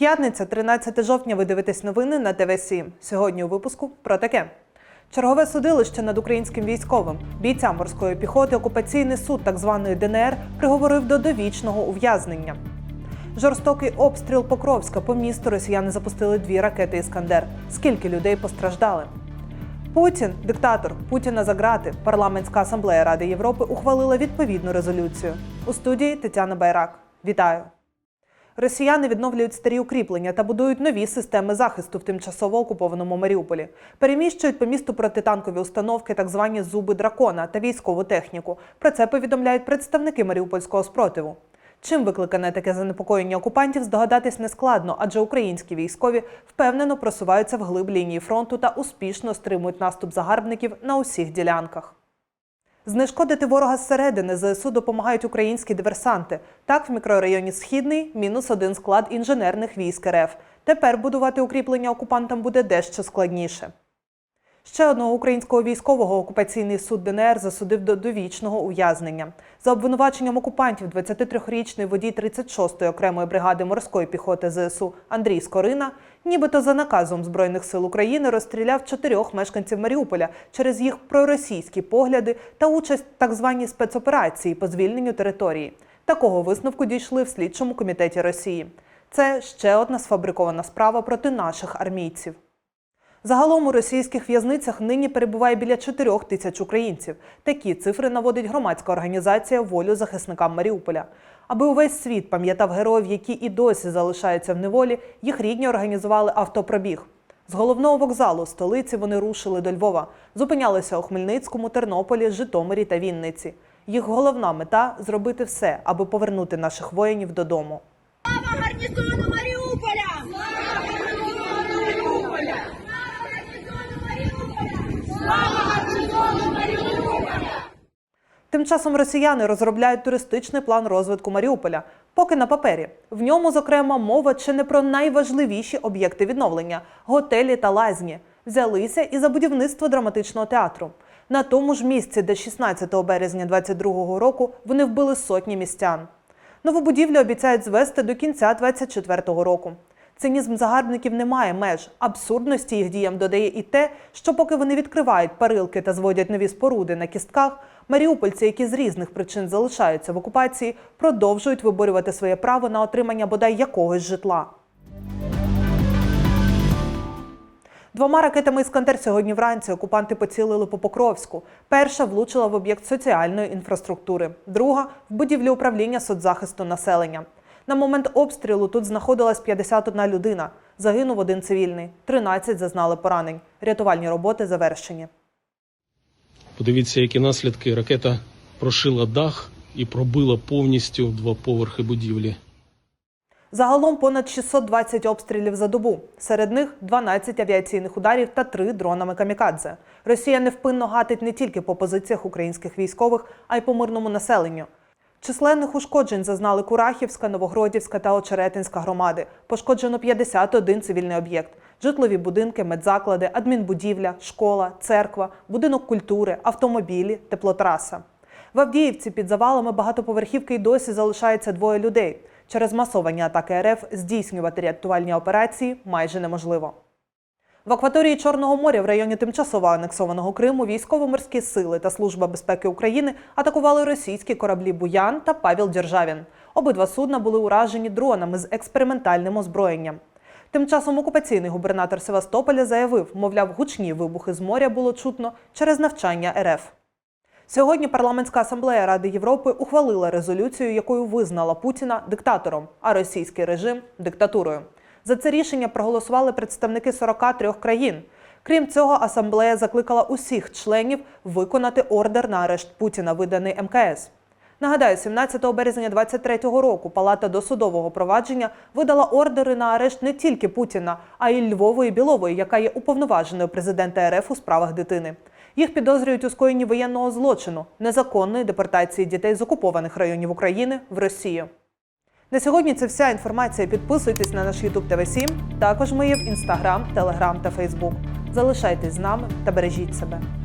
П'ятниця, 13 жовтня. Ви дивитесь новини на ТВ 7 Сьогодні у випуску про таке. Чергове судилище над українським військовим. Бійця морської піхоти окупаційний суд так званої ДНР приговорив до довічного ув'язнення. Жорстокий обстріл Покровська по місту росіяни запустили дві ракети Іскандер. Скільки людей постраждали? Путін, диктатор Путіна за грати. Парламентська асамблея Ради Європи ухвалила відповідну резолюцію. У студії Тетяна Байрак. Вітаю. Росіяни відновлюють старі укріплення та будують нові системи захисту в тимчасово окупованому Маріуполі. Переміщують по місту протитанкові установки, так звані зуби дракона та військову техніку. Про це повідомляють представники маріупольського спротиву. Чим викликане таке занепокоєння окупантів, здогадатись нескладно, адже українські військові впевнено просуваються в глиб лінії фронту та успішно стримують наступ загарбників на усіх ділянках. Знешкодити ворога зсередини ЗСУ допомагають українські диверсанти. Так, в мікрорайоні Східний мінус один склад інженерних військ РФ. Тепер будувати укріплення окупантам буде дещо складніше. Ще одного українського військового окупаційний суд ДНР засудив до довічного ув'язнення. За обвинуваченням окупантів 23-річний водій 36-ї окремої бригади морської піхоти ЗСУ Андрій Скорина, нібито за наказом Збройних сил України розстріляв чотирьох мешканців Маріуполя через їх проросійські погляди та участь так званій спецоперації по звільненню території. Такого висновку дійшли в слідчому комітеті Росії. Це ще одна сфабрикована справа проти наших армійців. Загалом у російських в'язницях нині перебуває біля 4 тисяч українців. Такі цифри наводить громадська організація Волю захисникам Маріуполя. Аби увесь світ пам'ятав героїв, які і досі залишаються в неволі, їх рідні організували автопробіг. З головного вокзалу столиці вони рушили до Львова, зупинялися у Хмельницькому, Тернополі, Житомирі та Вінниці. Їх головна мета зробити все, аби повернути наших воїнів додому. Слава гарнізону Маріуполя! Слава гарнізону Маріуполя! Слава гарнізону Маріуполя! Тим часом росіяни розробляють туристичний план розвитку Маріуполя. Поки на папері. В ньому, зокрема, мова чи не про найважливіші об'єкти відновлення готелі та лазні. Взялися і за будівництво драматичного театру. На тому ж місці, де 16 березня 22-го року вони вбили сотні містян. Нову будівлю обіцяють звести до кінця 24-го року. Цинізм загарбників не має меж. Абсурдності їх діям додає і те, що поки вони відкривають парилки та зводять нові споруди на кістках, маріупольці, які з різних причин залишаються в окупації, продовжують виборювати своє право на отримання бодай якогось житла. Двома ракетами «Іскандер» сьогодні вранці окупанти поцілили по Покровську. Перша влучила в об'єкт соціальної інфраструктури, друга в будівлю управління соцзахисту населення. На момент обстрілу тут знаходилась 51 людина. Загинув один цивільний, 13 зазнали поранень. Рятувальні роботи завершені. Подивіться, які наслідки. Ракета прошила дах і пробила повністю два поверхи будівлі. Загалом понад 620 обстрілів за добу. Серед них 12 авіаційних ударів та 3 дронами камікадзе. Росія невпинно гатить не тільки по позиціях українських військових, а й по мирному населенню. Численних ушкоджень зазнали Курахівська, Новогродівська та Очеретинська громади. Пошкоджено 51 цивільний об'єкт: житлові будинки, медзаклади, адмінбудівля, школа, церква, будинок культури, автомобілі, теплотраса. В Авдіївці під завалами багатоповерхівки й досі залишається двоє людей. Через масовані атаки РФ здійснювати рятувальні операції майже неможливо. В акваторії Чорного моря в районі тимчасово анексованого Криму військово-морські сили та Служба безпеки України атакували російські кораблі Буян та Павел Державін. Обидва судна були уражені дронами з експериментальним озброєнням. Тим часом окупаційний губернатор Севастополя заявив, мовляв, гучні вибухи з моря було чутно через навчання РФ. Сьогодні парламентська асамблея Ради Європи ухвалила резолюцію, якою визнала Путіна диктатором, а російський режим диктатурою. За це рішення проголосували представники 43 країн. Крім цього, асамблея закликала усіх членів виконати ордер на арешт Путіна, виданий МКС. Нагадаю, 17 березня 2023 року Палата досудового провадження видала ордери на арешт не тільки Путіна, а й Львової Білової, яка є уповноваженою президента РФ у справах дитини. Їх підозрюють у скоєнні воєнного злочину, незаконної депортації дітей з окупованих районів України в Росію. На сьогодні це вся інформація. Підписуйтесь на наш YouTube ТВ 7 Також ми є в Instagram, Telegram та Facebook. Залишайтесь з нами та бережіть себе.